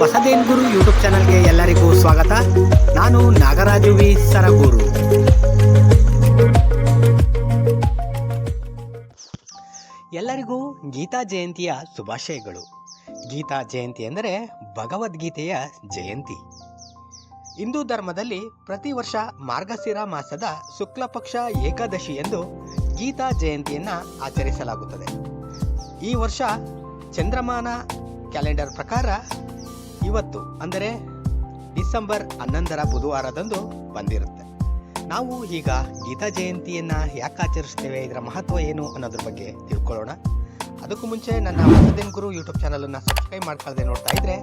ಹೊಸದೇನ್ ಗುರು YouTube ಚಾನಲ್ಗೆ ಎಲ್ಲರಿಗೂ ಸ್ವಾಗತ. ನಾನು ನಾಗರಾಜು ವಿ ಸರಗೂರು. ಎಲ್ಲರಿಗೂ ಗೀತಾ ಜಯಂತಿಯ ಶುಭಾಶಯಗಳು. ಗೀತಾ ಜಯಂತಿ ಅಂದರೆ ಭಗವದ್ಗೀತೆಯ ಜಯಂತಿ. ಹಿಂದೂ ಧರ್ಮದಲ್ಲಿ ಪ್ರತಿ ವರ್ಷ ಮಾರ್ಗಶಿರ ಮಾಸದ ಶುಕ್ಲಪಕ್ಷ ಏಕಾದಶಿ ಎಂದು ಗೀತಾ ಜಯಂತಿಯನ್ನು ಆಚರಿಸಲಾಗುತ್ತದೆ. ಈ ವರ್ಷ ಚಂದ್ರಮಾನ ಕ್ಯಾಲೆಂಡರ್ ಪ್ರಕಾರ ಇವತ್ತು, ಅಂದರೆ ಡಿಸೆಂಬರ್ ಹನ್ನೊಂದರ ಬುಧವಾರದಂದು ಬಂದಿರುತ್ತೆ. ನಾವು ಈಗ ಗೀತಾ ಜಯಂತಿಯನ್ನು ಯಾಕೆ ಆಚರಿಸ್ತೇವೆ, ಇದರ ಮಹತ್ವ ಏನು ಅನ್ನೋದ್ರ ಬಗ್ಗೆ ತಿಳ್ಕೊಳ್ಳೋಣ. ಅದಕ್ಕೂ ಮುಂಚೆ ನನ್ನ ಹೊಸದೇನ್ ಗುರು ಯೂಟ್ಯೂಬ್ ಚಾನಲನ್ನು ಸಬ್ಸ್ಕ್ರೈಬ್ ಮಾಡ್ಕೊಳ್ಳದೆ ನೋಡ್ತಾ ಇದ್ರೆ,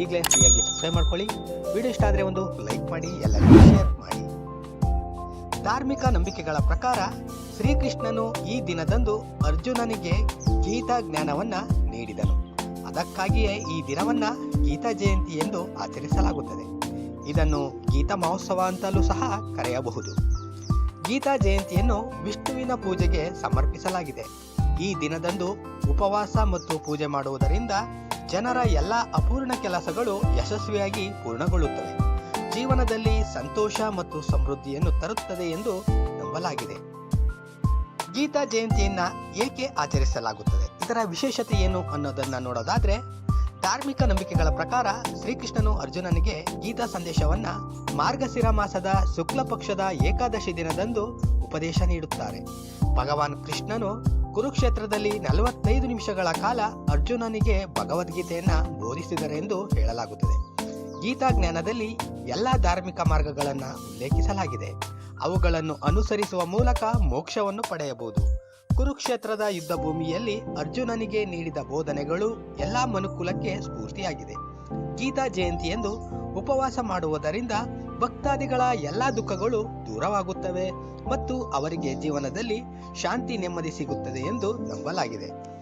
ಈಗಲೇ ಫ್ರೀಯಾಗಿ ಸಬ್ಸ್ಕ್ರೈಬ್ ಮಾಡ್ಕೊಳ್ಳಿ. ವಿಡಿಯೋ ಇಷ್ಟ ಆದರೆ ಒಂದು ಲೈಕ್ ಮಾಡಿ, ಎಲ್ಲರಿಗೂ ಶೇರ್ ಮಾಡಿ. ಧಾರ್ಮಿಕ ನಂಬಿಕೆಗಳ ಪ್ರಕಾರ ಶ್ರೀಕೃಷ್ಣನು ಈ ದಿನದಂದು ಅರ್ಜುನನಿಗೆ ಗೀತಾ ಜ್ಞಾನವನ್ನು ನೀಡಿದನು. ಅದಕ್ಕಾಗಿಯೇ ಈ ದಿನವನ್ನ ಗೀತಾ ಜಯಂತಿ ಎಂದು ಆಚರಿಸಲಾಗುತ್ತದೆ. ಇದನ್ನು ಗೀತಾ ಮಹೋತ್ಸವ ಅಂತಲೂ ಸಹ ಕರೆಯಬಹುದು. ಗೀತಾ ಜಯಂತಿಯನ್ನು ವಿಷ್ಣುವಿನ ಪೂಜೆಗೆ ಸಮರ್ಪಿಸಲಾಗಿದೆ. ಈ ದಿನದಂದು ಉಪವಾಸ ಮತ್ತು ಪೂಜೆ ಮಾಡುವುದರಿಂದ ಜನರ ಎಲ್ಲ ಅಪೂರ್ಣ ಕೆಲಸಗಳು ಯಶಸ್ವಿಯಾಗಿ ಪೂರ್ಣಗೊಳ್ಳುತ್ತವೆ. ಜೀವನದಲ್ಲಿ ಸಂತೋಷ ಮತ್ತು ಸಮೃದ್ಧಿಯನ್ನು ತರುತ್ತದೆ ಎಂದು ನಂಬಲಾಗಿದೆ. ಗೀತಾ ಜಯಂತಿಯನ್ನ ಏಕೆ ಆಚರಿಸಲಾಗುತ್ತದೆ? ಇದರ ವಿಶೇಷತೆ ಏನು ಅನ್ನೋದನ್ನ ನೋಡೋದಾದ್ರೆ, ಧಾರ್ಮಿಕ ನಂಬಿಕೆಗಳ ಪ್ರಕಾರ ಶ್ರೀಕೃಷ್ಣನು ಅರ್ಜುನನಿಗೆ ಗೀತಾ ಸಂದೇಶವನ್ನ ಮಾರ್ಗಶಿರ ಮಾಸದ ಶುಕ್ಲ ಪಕ್ಷದ ಏಕಾದಶಿ ದಿನದಂದು ಉಪದೇಶ ನೀಡುತ್ತಾರೆ. ಭಗವಾನ್ ಕೃಷ್ಣನು ಕುರುಕ್ಷೇತ್ರದಲ್ಲಿ ನಲವತ್ತೈದು ನಿಮಿಷಗಳ ಕಾಲ ಅರ್ಜುನನಿಗೆ ಭಗವದ್ಗೀತೆಯನ್ನ ಬೋಧಿಸಿದರೆಂದು ಹೇಳಲಾಗುತ್ತದೆ. ಗೀತಾ ಜ್ಞಾನದಲ್ಲಿ ಎಲ್ಲ ಧಾರ್ಮಿಕ ಮಾರ್ಗಗಳನ್ನು ಉಲ್ಲೇಖಿಸಲಾಗಿದೆ. ಅವುಗಳನ್ನು ಅನುಸರಿಸುವ ಮೂಲಕ ಮೋಕ್ಷವನ್ನು ಪಡೆಯಬಹುದು. ಕುರುಕ್ಷೇತ್ರದ ಯುದ್ಧ ಭೂಮಿಯಲ್ಲಿ ಅರ್ಜುನನಿಗೆ ನೀಡಿದ ಬೋಧನೆಗಳು ಎಲ್ಲಾ ಮನುಕುಲಕ್ಕೆ ಸ್ಫೂರ್ತಿಯಾಗಿದೆ. ಗೀತಾ ಜಯಂತಿಯಂದು ಉಪವಾಸ ಮಾಡುವುದರಿಂದ ಭಕ್ತಾದಿಗಳ ಎಲ್ಲಾ ದುಃಖಗಳು ದೂರವಾಗುತ್ತವೆ ಮತ್ತು ಅವರಿಗೆ ಜೀವನದಲ್ಲಿ ಶಾಂತಿ ನೆಮ್ಮದಿ ಸಿಗುತ್ತದೆ ಎಂದು ನಂಬಲಾಗಿದೆ.